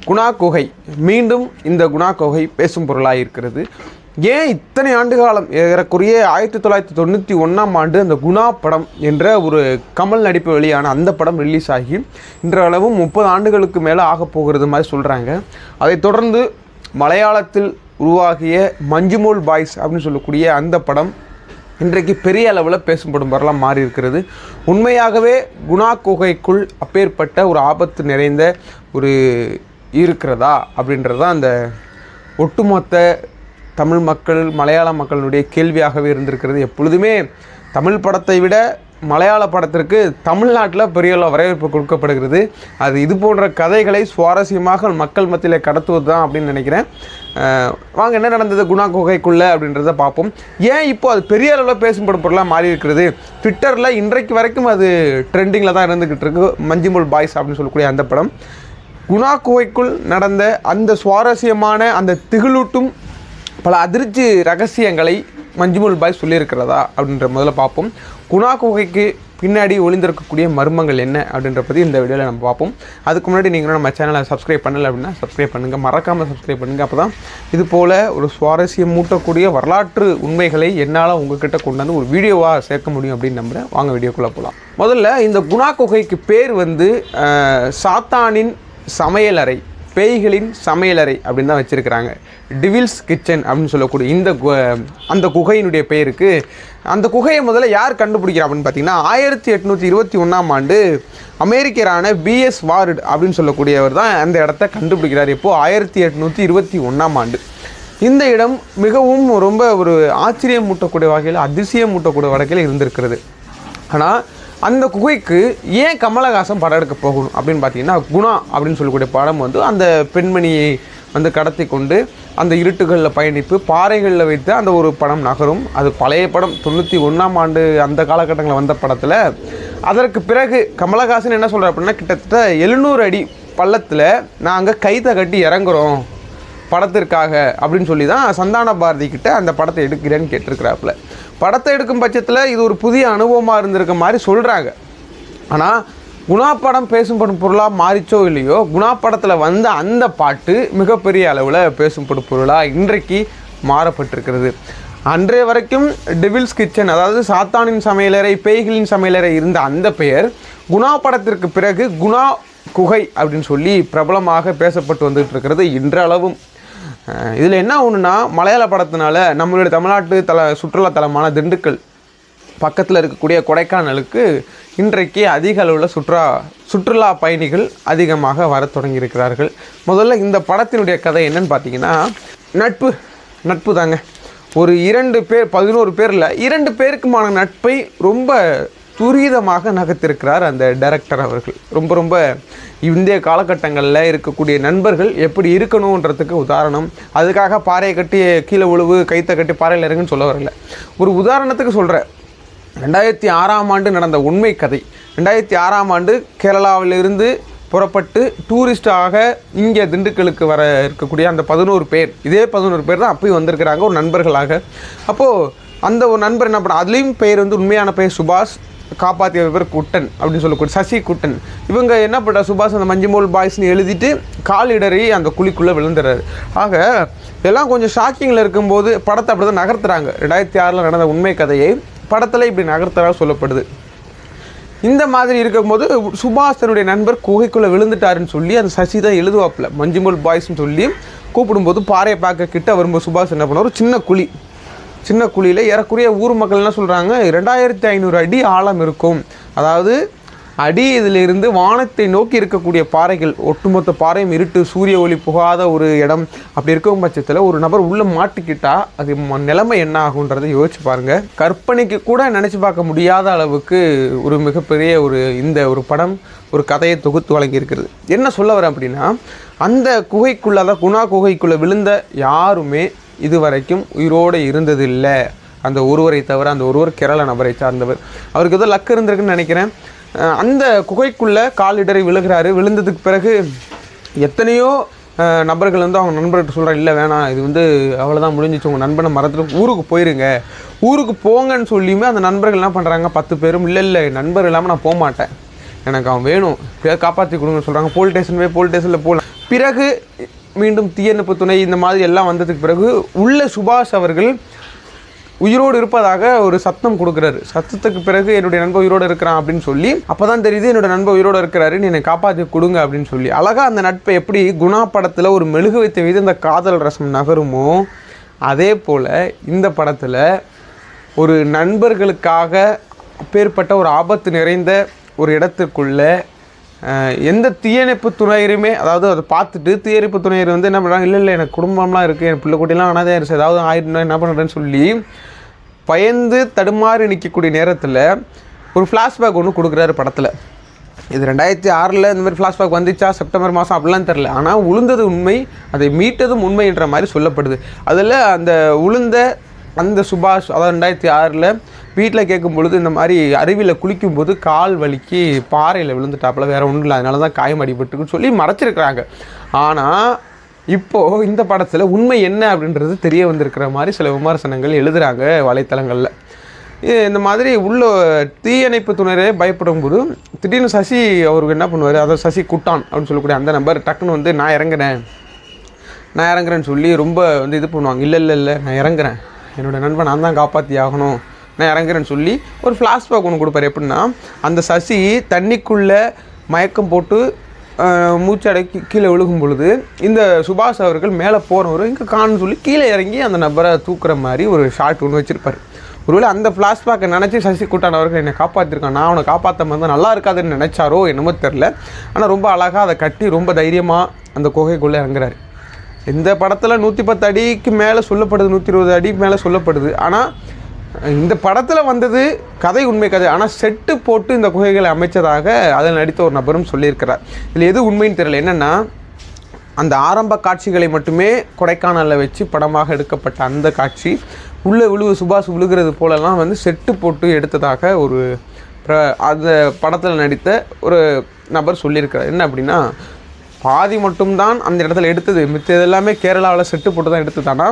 குணா குகை மீண்டும் இந்த குணா குகை பேசும் பொருளாக இருக்கிறது ஏன் இத்தனை ஆண்டு காலம் ஏறக்குறைய ஆயிரத்தி தொள்ளாயிரத்தி தொண்ணூற்றி ஒன்றாம் ஆண்டு அந்த குணா படம் என்ற ஒரு கமல் நடிப்பு வெளியான அந்த படம் ரிலீஸ் ஆகி இன்றளவும் முப்பது ஆண்டுகளுக்கு மேலே ஆகப் போகிறது மாதிரி சொல்கிறாங்க அதைத் தொடர்ந்து மலையாளத்தில் உருவாகிய மஞ்சுமோல் பாய்ஸ் அப்படின்னு சொல்லக்கூடிய அந்த படம் இன்றைக்கு பெரிய அளவில் பேசும்படும் வரலாம் மாறி இருக்கிறது உண்மையாகவே குணா குகைக்குள் அப்பேற்பட்ட ஒரு ஆபத்து நிறைந்த ஒரு இருக்கிறதா அப்படின்றது தான் அந்த ஒட்டுமொத்த தமிழ் மக்கள் மலையாள மக்களுடைய கேள்வியாகவே இருந்திருக்கிறது. எப்பொழுதுமே தமிழ் படத்தை விட மலையாள படத்திற்கு தமிழ்நாட்டில் பெரிய அளவு வரவேற்பு கொடுக்கப்படுகிறது. அது இது போன்ற கதைகளை சுவாரஸ்யமாக மக்கள் மத்தியில் கடத்துவது தான் அப்படின்னு நினைக்கிறேன். வாங்க என்ன நடந்தது? குணா குகைக்குள்ளே அப்படின்றத பார்ப்போம். ஏன் இப்போ அது பெரிய அளவில் பேசும்படும் பொருளாக மாறி இருக்கிறது? ட்விட்டரில் இன்றைக்கு வரைக்கும் அது ட்ரெண்டிங்கில் தான் இருந்துக்கிட்டு இருக்கு. மஞ்சுமுல் பாய்ஸ் அப்படின்னு சொல்லக்கூடிய அந்த படம். குணா குகைக்குள் நடந்த அந்த சுவாரஸ்யமான அந்த திகிலூட்டும் பல அதிர்ச்சி ரகசியங்களை மஞ்சுமுல் பாய் சொல்லியிருக்கிறதா அப்படின்ற முதல்ல பார்ப்போம். குணா குகைக்கு பின்னாடி ஒளிந்திருக்கக்கூடிய மர்மங்கள் என்ன அப்படின்ற பற்றி இந்த வீடியோவில் நம்ம பார்ப்போம். அதுக்கு முன்னாடி நீங்கள் நம்ம சேனலை சப்ஸ்கிரைப் பண்ணலை அப்படின்னா சப்ஸ்கிரைப் பண்ணுங்கள் மறக்காமல் சப்ஸ்கிரைப் பண்ணுங்கள் அப்போ தான் இது போல் ஒரு சுவாரஸ்யம் மூட்டக்கூடிய வரலாற்று உண்மைகளை என்னால் உங்ககிட்ட கொண்டு வந்து ஒரு வீடியோவாக சேர்க்க முடியும் அப்படின்னு நம்புகிறேன் வாங்க வீடியோக்குள்ளே போகலாம் முதல்ல இந்த குணா குகைக்கு பேர் வந்து சாத்தானின் சமையலறை பேய்களின் சமையலறை அப்படின்னு தான் வச்சுருக்கிறாங்க. டிவில்ஸ் கிச்சன் அப்படின்னு சொல்லக்கூடிய இந்த கு- அந்த குகையினுடைய பெயருக்கு அந்த குகையை முதல்ல யார் கண்டுபிடிக்கிறா அப்படின்னு பார்த்தீங்கன்னா ஆயிரத்தி எட்நூற்றி இருபத்தி ஒன்றாம் ஆண்டு அமெரிக்கரான பிஎஸ் வார்டு அப்படின்னு சொல்லக்கூடியவர் தான் அந்த இடத்த கண்டுபிடிக்கிறார். இப்போது ஆயிரத்தி எட்நூற்றி இருபத்தி ஒன்றாம் ஆண்டு. இந்த இடம் மிகவும் ரொம்ப ஒரு ஆச்சரியம் மூட்டக்கூடிய வகையில் அதிசயம் மூட்டக்கூடிய வகையில் இருந்திருக்கிறது. ஆனால் அந்த குகைக்கு ஏன் கமலஹாசன் படம் எடுக்க போகணும் அப்படின்னு பார்த்தீங்கன்னா குணா அப்படின்னு சொல்லக்கூடிய படம் வந்து அந்த பெண்மணியை வந்து கடத்தி கொண்டு அந்த இருட்டுகளில் பயணிப்பு பாறைகளில் வைத்து அந்த ஒரு படம் நகரும். அது பழைய படம் தொண்ணூற்றி ஒன்றாம் ஆண்டு அந்த காலகட்டங்களில் வந்த படத்தில். அதற்கு பிறகு கமலஹாசன் என்ன சொல்கிறார் அப்படின்னா கிட்டத்தட்ட எழுநூறு அடி பள்ளத்தில் நாங்கள் கைத்தை கட்டி இறங்குறோம் படத்திற்காக அப்படின்னு சொல்லி தான் சந்தான பாரதி கிட்ட அந்த படத்தை எடுக்கிறேன்னு கேட்டிருக்கிறாப்புல. படத்தை எடுக்கும் பட்சத்தில் இது ஒரு புதிய அனுபவமாக இருந்திருக்க மாதிரி சொல்கிறாங்க ஆனால் குணா படம் பேசும்படும் பொருளாக மாறிச்சோ இல்லையோ குணா படத்தில் வந்த அந்த பாட்டு மிகப்பெரிய அளவில் பேசும்படும் பொருளாக இன்றைக்கு மாறப்பட்டிருக்கிறது. அன்றைய வரைக்கும் டிவில்ஸ் கிச்சன் அதாவது சாத்தானின் சமையலறை பேய்களின் சமையலறை இருந்த அந்த பெயர் குணா படத்திற்கு பிறகு குணா குகை அப்படின்னு சொல்லி பிரபலமாக பேசப்பட்டு வந்துட்டு இருக்கிறது இன்றளவும். இதில் என்ன ஒன்றுனா மலையாள படத்தினால நம்மளுடைய தமிழ்நாட்டு தல சுற்றுலா தலமான திண்டுக்கல் பக்கத்தில் இருக்கக்கூடிய கொடைக்கானலுக்கு இன்றைக்கு அதிக அளவில் சுற்றுலா சுற்றுலா பயணிகள் அதிகமாக வரத் தொடங்கியிருக்கிறார்கள். முதல்ல இந்த படத்தினுடைய கதை என்னன்னு பார்த்தீங்கன்னா நட்பு நட்பு தாங்க. ஒரு இரண்டு பேர் பதினோரு பேரில் இரண்டு பேருக்குமான நட்பை ரொம்ப துரிதமாக நகர்த்திருக்கிறார் அந்த டைரக்டர் அவர்கள். ரொம்ப ரொம்ப இந்திய காலகட்டங்களில் இருக்கக்கூடிய நண்பர்கள் எப்படி இருக்கணுன்றதுக்கு உதாரணம். அதுக்காக பாறையை கட்டி கீழே உழுவு கைத்தை கட்டி பாறையில் இறங்குன்னு சொல்ல வரல. ஒரு உதாரணத்துக்கு சொல்கிறேன் ரெண்டாயிரத்தி ஆறாம் ஆண்டு நடந்த உண்மை கதை. ரெண்டாயிரத்தி ஆறாம் ஆண்டு கேரளாவிலிருந்து புறப்பட்டு டூரிஸ்டாக இங்கே திண்டுக்கலுக்கு வர இருக்கக்கூடிய அந்த பதினோரு பேர். இதே பதினோரு பேர் தான் அப்பயும் வந்திருக்கிறாங்க ஒரு நண்பர்களாக. அப்போது அந்த ஒரு நண்பர் என்ன பண்ண அதுலேயும் பெயர் வந்து உண்மையான பெயர் சுபாஷ். காப்பாற்றிய பேர் குட்டன் அப்படின்னு சொல்லக்கூடிய சசி குட்டன். இவங்க என்ன பண்ணுறா சுபாஷ் அந்த மஞ்சுமோல் பாய்ஸ்னு எழுதிட்டு கால் இடறி அந்த குழிக்குள்ளே விழுந்துடுறாரு. ஆக எல்லாம் கொஞ்சம் ஷாக்கிங்கில் இருக்கும்போது படத்தை அப்படி தான் நகர்த்துறாங்க. ரெண்டாயிரத்தி ஆறில் நடந்த உண்மை கதையை படத்தில் இப்படி நகர்த்துறா சொல்லப்படுது. இந்த மாதிரி இருக்கும்போது சுபாஷ் தன்னுடைய நண்பர் குகைக்குள்ளே விழுந்துட்டாருன்னு சொல்லி அந்த சசி தான் எழுதுவாப்புல. மஞ்சுமல் பாய்ஸ்னு சொல்லி கூப்பிடும்போது பாறையை பார்க்க கிட்ட வரும்போது சுபாஷ் என்ன பண்ணுவார்? ஒரு சின்ன குழி. சின்ன குழியில் ஏறக்குறைய ஊர் மக்கள் என்ன சொல்கிறாங்க ரெண்டாயிரத்தி ஐநூறு அடி ஆழம் இருக்கும். அதாவது அடி இதிலிருந்து வானத்தை நோக்கி இருக்கக்கூடிய பாறைகள் ஒட்டுமொத்த பாறையும் இருட்டு சூரிய ஒளி புகாத ஒரு இடம். அப்படி இருக்கும் பட்சத்தில் ஒரு நபர் உள்ளே மாட்டிக்கிட்டா அது ம- நிலைமை என்ன ஆகுன்றதை யோசிச்சு பாருங்கள் கற்பனைக்கு கூட நினச்சி பார்க்க முடியாத அளவுக்கு ஒரு மிகப்பெரிய ஒரு இந்த ஒரு படம் ஒரு கதையை தொகுத்து வழங்கியிருக்கிறது. என்ன சொல்ல வரேன் அப்படின்னா அந்த குகைக்குள்ளே அதாவது குணா குகைக்குள்ளே விழுந்த யாருமே இதுவரைக்கும் உயிரோடு இருந்ததில்லை. அந்த ஒருவரை தவிர அந்த ஒருவர் கேரள நபரை சார்ந்தவர். அவருக்கு ஏதோ லக் இருந்திருக்குன்னு நினைக்கிறேன். அந்த குகைக்குள்ளே காலிடரை விழுகிறாரு. விழுந்ததுக்கு பிறகு எத்தனையோ நபர்கள் வந்து அவங்க நண்பர்கிட்ட சொல்கிறாங்க இல்லை வேணாம் இது வந்து அவ்வளோதான் முடிஞ்சிச்சு. உங்கள் நண்பனை மறந்துட்டு ஊருக்கு போயிருங்க. ஊருக்கு போங்கன்னு சொல்லியுமே அந்த நண்பர்கள் என்ன பண்ணுறாங்க பத்து பேரும் இல்லை இல்லை நண்பர் இல்லாமல் நான் போக மாட்டேன். எனக்கு அவன் வேணும். காப்பாற்றி கொடுங்கன்னு சொல்கிறாங்க போலீஸ் ஸ்டேஷன் போய் போலீஸ் ஸ்டேஷனில் போகலாம் பிறகு மீண்டும் தீயணைப்பு துணை இந்த மாதிரி எல்லாம் வந்ததுக்கு பிறகு உள்ள சுபாஷ் அவர்கள் உயிரோடு இருப்பதாக ஒரு சத்தம் கொடுக்குறாரு. சத்தத்துக்கு பிறகு என்னுடைய நண்பன் உயிரோடு இருக்கிறான் அப்படின்னு சொல்லி அப்போ தான் தெரியுது என்னோட நண்பன் உயிரோடு இருக்கிறாரு என்னை காப்பாற்றி கொடுங்க அப்படின்னு சொல்லி. அழகாக அந்த நட்பை எப்படி குணா படத்தில் ஒரு மெழுகு வைத்த மீது இந்த காதல் ரசம் நகருமோ அதே போல் இந்த படத்தில் ஒரு நண்பர்களுக்காக பேர்பட்ட ஒரு ஆபத்து நிறைந்த ஒரு இடத்துக்குள்ளே எந்த தீயணைப்பு துணையருமே அதாவது அதை பார்த்துட்டு தீயணைப்பு துணையர் வந்து என்ன பண்ணுறாங்க இல்லை இல்லை எனக்கு குடும்பம்லாம் இருக்குது என் பிள்ளை குட்டிலாம் அனாதையாக இருக்கு ஏதாவது ஆயிடுனா என்ன பண்ணுறேன்னு சொல்லி பயந்து தடுமாறி நிற்கக்கூடிய நேரத்தில் ஒரு ஃப்ளாஷ்பேக் ஒன்று கொடுக்குறாரு படத்தில். இது ரெண்டாயிரத்தி ஆறில் இந்த மாதிரி ஃப்ளாஷ்பேக் வந்துச்சா செப்டம்பர் மாதம் அப்படிலாம் தெரில ஆனால் உளுந்தது உண்மை அதை மீட்டதும் உண்மைன்ற மாதிரி சொல்லப்படுது. அதில் அந்த உளுந்த அந்த சுபாஷ் அதாவது ரெண்டாயிரத்தி ஆறில் வீட்டில் கேட்கும் பொழுது இந்த மாதிரி அருவியில் குளிக்கும்போது கால் வலிக்கு பாறையில் விழுந்துட்டாப்புல வேறு ஒன்றும் இல்லை அதனால தான் காயம் அடிபட்டுருக்குன்னு சொல்லி மறைச்சிருக்கிறாங்க. ஆனால் இப்போது இந்த படத்தில் உண்மை என்ன அப்படின்றது தெரிய வந்திருக்கிற மாதிரி சில விமர்சனங்கள் எழுதுகிறாங்க வலைத்தளங்களில். இந்த மாதிரி உள்ள தீயணைப்பு துணரே பயப்படும் போது திடீர்னு சசி அவருக்கு என்ன பண்ணுவார் அதாவது சசி குட்டான் அப்படின்னு சொல்லக்கூடிய அந்த நம்பர் டக்குன்னு வந்து நான் இறங்குறேன் நான் இறங்குறேன்னு சொல்லி ரொம்ப வந்து இது பண்ணுவாங்க இல்லை இல்லை இல்லை நான் இறங்குறேன் என்னோட நண்பன் நான் தான் காப்பாற்றி ஆகணும். நான் இறங்குறேன்னு சொல்லி ஒரு ஃப்ளாஷ்பேக் ஒன்று கொடுப்பாரு. எப்படின்னா அந்த சசி தண்ணிக்குள்ளே மயக்கம் போட்டு மூச்சு மூச்சடக்கி கீழே விழுகும் பொழுது இந்த சுபாஷ் அவர்கள் மேலே போகிறவர் இங்கே காணுன்னு சொல்லி கீழே இறங்கி அந்த நபரை தூக்குற மாதிரி ஒரு ஷாட் ஒன்று வச்சுருப்பார். ஒருவேளை அந்த ஃப்ளாஷ்பேக்கை நினச்சி சசி கூட்டான் அவர்கள் என்னை காப்பாற்றிருக்கான் நான் அவனை காப்பாற்ற மாதிரி நல்லா இருக்காதுன்னு நினச்சாரோ என்னமோ தெரில ஆனால் ரொம்ப அழகாக அதை கட்டி ரொம்ப தைரியமாக அந்த குகைக்குள்ளே இறங்குறாரு. இந்த படத்தில் நூற்றி பத்து அடிக்கு மேலே சொல்லப்படுது நூற்றி இருபது அடிக்கு மேலே சொல்லப்படுது. ஆனால் இந்த படத்தில் வந்தது கதை உண்மை கதை. ஆனால் செட்டு போட்டு இந்த குகைகளை அமைச்சதாக அதில் நடித்த ஒரு நபரும் சொல்லியிருக்கிறார். இதில் எது உண்மைன்னு தெரியல. என்னென்னா அந்த ஆரம்ப காட்சிகளை மட்டுமே கொடைக்கானலில் வச்சு படமாக எடுக்கப்பட்ட அந்த காட்சி உள்ளே விழுவு சுபாஷ் விழுகிறது போலலாம் வந்து செட்டு போட்டு எடுத்ததாக ஒரு அந்த படத்தில் நடித்த ஒரு நபர் சொல்லியிருக்கிறார். என்ன அப்படின்னா பாதி மட்டும்தான் அந்த இடத்துல எடுத்தது. மித்த எல்லாமே கேரளாவில் செட்டு போட்டு தான் எடுத்ததானா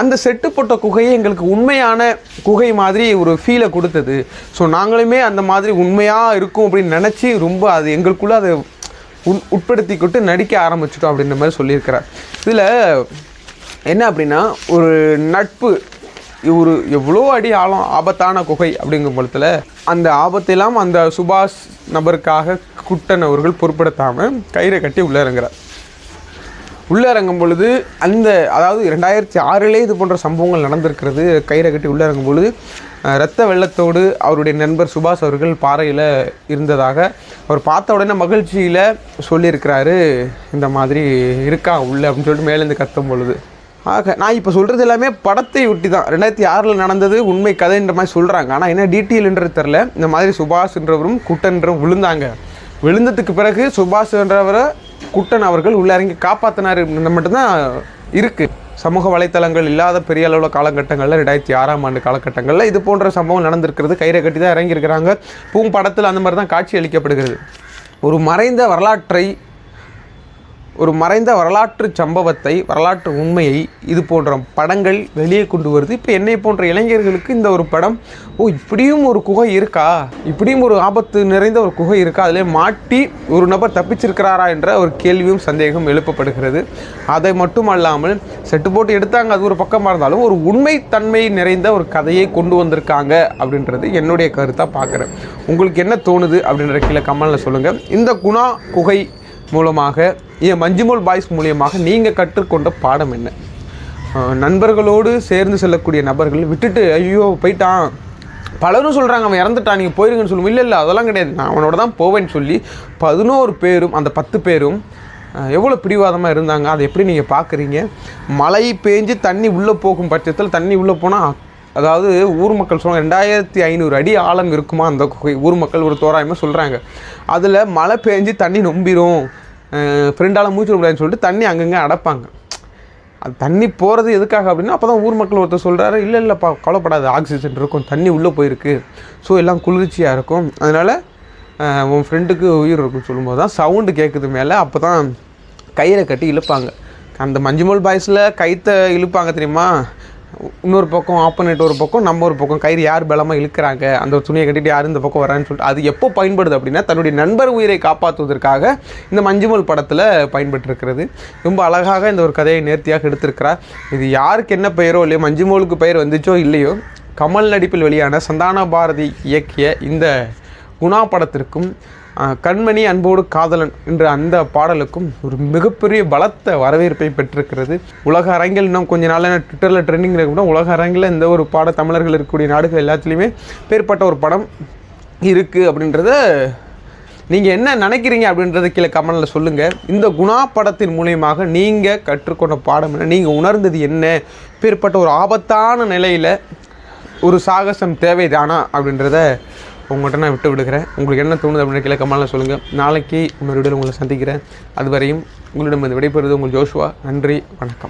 அந்த செட்டு போட்ட குகையை எங்களுக்கு உண்மையான குகை மாதிரி ஒரு ஃபீலை கொடுத்தது. ஸோ நாங்களுமே அந்த மாதிரி உண்மையாக இருக்கும் அப்படின்னு நினச்சி ரொம்ப அது எங்களுக்குள்ளே அதை உட் உட்படுத்திக்கிட்டு நடிக்க ஆரம்பிச்சிட்டோம் அப்படின்ற மாதிரி சொல்லியிருக்கிறேன் இதில் என்ன அப்படின்னா ஒரு நட்பு இவர் எவ்வளோ அடி ஆழம் ஆபத்தான குகை அப்படிங்கும் பொழுதுல அந்த ஆபத்தெல்லாம் அந்த சுபாஷ் நபருக்காக குட்டன் அவர்கள் பொருட்படுத்தாமல் கயிறை கட்டி உள்ளே இறங்குறார். உள்ளே இறங்கும் பொழுது அந்த அதாவது ரெண்டாயிரத்தி ஆறிலே இது போன்ற சம்பவங்கள் நடந்திருக்கிறது. கயிறை கட்டி உள்ளே இறங்கும் பொழுது ரத்த வெள்ளத்தோடு அவருடைய நண்பர் சுபாஷ் அவர்கள் பாறையில் இருந்ததாக அவர் பார்த்த உடனே மகிழ்ச்சியில் சொல்லியிருக்கிறாரு இந்த மாதிரி இருக்கா உள்ள? அப்படின்னு சொல்லிட்டு மேலேருந்து கத்தும் பொழுது. ஆக நான் இப்போ சொல்கிறது எல்லாமே படத்தை ஒட்டி தான் ரெண்டாயிரத்தி ஆறில் நடந்தது உண்மை கதைன்ற மாதிரி சொல்கிறாங்க ஆனால் என்ன டீட்டெயில்ன்றது தெரில இந்த மாதிரி சுபாஷ்ன்றவரும் குட்டன்றவரும் விழுந்தாங்க. விழுந்ததுக்கு பிறகு சுபாஷ்ன்றவரை குட்டன் அவர்கள் உள்ளே இறங்கி காப்பாற்றினார் மட்டும்தான் இருக்குது சமூக வலைத்தளங்கள் இல்லாத பெரிய அளவில் காலகட்டங்களில் ரெண்டாயிரத்தி ஆறாம் ஆண்டு காலகட்டங்களில் இது போன்ற சம்பவம் நடந்திருக்கிறது. கயிறை கட்டி தான் இறங்கியிருக்கிறாங்க. பூம் படத்தில் அந்த மாதிரி தான் காட்சி அளிக்கப்படுகிறது. ஒரு மறைந்த வரலாற்றை ஒரு மறைந்த வரலாற்று சம்பவத்தை வரலாற்று உண்மையை இது போன்ற படங்கள் வெளியே கொண்டு வருது. இப்போ என்னை போன்ற இளைஞர்களுக்கு இந்த ஒரு படம் ஓ இப்படியும் ஒரு குகை இருக்கா? இப்படியும் ஒரு ஆபத்து நிறைந்த ஒரு குகை இருக்கா? அதிலே மாட்டி ஒரு நபர் தப்பிச்சிருக்கிறாரா என்ற ஒரு கேள்வியும் சந்தேகம் எழுப்பப்படுகிறது. அதை மட்டும் அல்லாமல் செட்டு போட்டு எடுத்தாங்க அது ஒரு பக்கமாக இருந்தாலும் ஒரு உண்மை தன்மை நிறைந்த ஒரு கதையை கொண்டு வந்திருக்காங்க அப்படின்றது என்னுடைய கருத்தாக பார்க்குறேன் உங்களுக்கு என்ன தோணுது அப்படின்ற கீழே கமலில் சொல்லுங்கள் இந்த குணா குகை மூலமாக என் மஞ்சுமோல் பாய்ஸ் மூலியமாக நீங்கள் கற்றுக்கொண்ட பாடம் என்ன? நண்பர்களோடு சேர்ந்து செல்லக்கூடிய நபர்கள் விட்டுட்டு ஐயோ போயிட்டான். பலரும் சொல்கிறாங்க அவன் இறந்துட்டான் நீங்கள் போயிருங்கன்னு சொல்லுவோம். இல்லை இல்லை அதெல்லாம் கிடையாது. நான் அவனோட தான் போவேன்னு சொல்லி பதினோரு பேரும் அந்த பத்து பேரும் எவ்வளோ பிடிவாதமாக இருந்தாங்க அதை எப்படி நீங்கள் பார்க்குறீங்க மழை பேஞ்சு தண்ணி உள்ளே போகும் பட்சத்தில் தண்ணி உள்ளே போனால் அதாவது ஊர் மக்கள் சொல்லுவாங்க ரெண்டாயிரத்தி ஐநூறு அடி ஆழம் இருக்குமா? அந்த குகை. ஊர் மக்கள் ஒரு தோராயமாக சொல்கிறாங்க அதில் மழை பெஞ்சு தண்ணி நொம்பிடும் ஃப்ரெண்டால் மூச்சு விடாதுன்னு சொல்லிட்டு தண்ணி அங்கங்கே அடைப்பாங்க. அது தண்ணி போகிறது எதுக்காக அப்படின்னா அப்போ தான் ஊர் மக்கள் ஒருத்தர் சொல்கிறாரு இல்லை இல்லைப்பா கவலைப்படாது ஆக்சிஜன் இருக்கும் தண்ணி உள்ளே போயிருக்கு. ஸோ எல்லாம் குளிர்ச்சியாக இருக்கும். அதனால் உன் ஃப்ரெண்டுக்கு உயிர் இருக்குன்னு சொல்லும்போது தான் சவுண்டு கேட்குது மேலே. அப்போ தான் கயிறை கட்டி இழுப்பாங்க. அந்த மஞ்சுமல் பாய்ஸில் கைத்தை இழுப்பாங்க தெரியுமா? இன்னொரு பக்கம் ஆப்போனேட் ஒரு பக்கம் நம்ம ஒரு பக்கம். கயிறு யார் பலமாக இழுக்கிறாங்க? அந்த துணியை கட்டிட்டு யார் இந்த பக்கம் வரான்னு சொல்லிட்டு அது எப்போ பயன்படுது அப்படின்னா தன்னுடைய நண்பர் உயிரை காப்பாற்றுவதற்காக இந்த மஞ்சுமல் படத்தில் பயன்பட்டிருக்கிறது ரொம்ப அழகாக இந்த ஒரு கதையை நேர்த்தியாக எடுத்திருக்கிறார். இது யாருக்கு என்ன பெயரோ இல்லையோ மஞ்சுமோலுக்கு பெயர் வந்துச்சோ இல்லையோ கமல் நடிப்பில் வெளியான சந்தான பாரதி இயக்கிய இந்த குணா படத்திற்கும் கண்மணி அன்போடு காதலன் என்ற அந்த பாடலுக்கும் ஒரு மிகப்பெரிய பலத்த வரவேற்பை பெற்றிருக்கிறது. உலக அரங்கில் இன்னும் கொஞ்ச நாள் ட்விட்டரில் ட்ரெண்டிங் கூட உலக அரங்கில் இந்த ஒரு பாட தமிழர்கள் இருக்கக்கூடிய நாடுகள் எல்லாத்துலேயுமே பேர்பட்ட ஒரு படம் இருக்குது அப்படின்றத நீங்கள் என்ன நினைக்கிறீங்க அப்படின்றத கீழே கமெண்டில் சொல்லுங்கள் இந்த குணா படத்தின் மூலியமாக நீங்கள் கற்றுக்கொண்ட பாடம் என்ன? நீங்கள் உணர்ந்தது என்ன? பேர்பட்ட ஒரு ஆபத்தான நிலையில் ஒரு சாகசம் தேவைதானா அப்படின்றத உங்கள்கிட்ட நான் விட்டு விடுகிறேன். உங்களுக்கு என்ன தோணுது அப்படின்னு கீழே கமெண்டில் சொல்லுங்கள் நாளைக்கு இன்னொரு வீடியோவில் உங்களை சந்திக்கிறேன். அதுவரையும் உங்களிடம் விடைபெறுவது உங்கள் ஜோஷுவா. நன்றி வணக்கம்.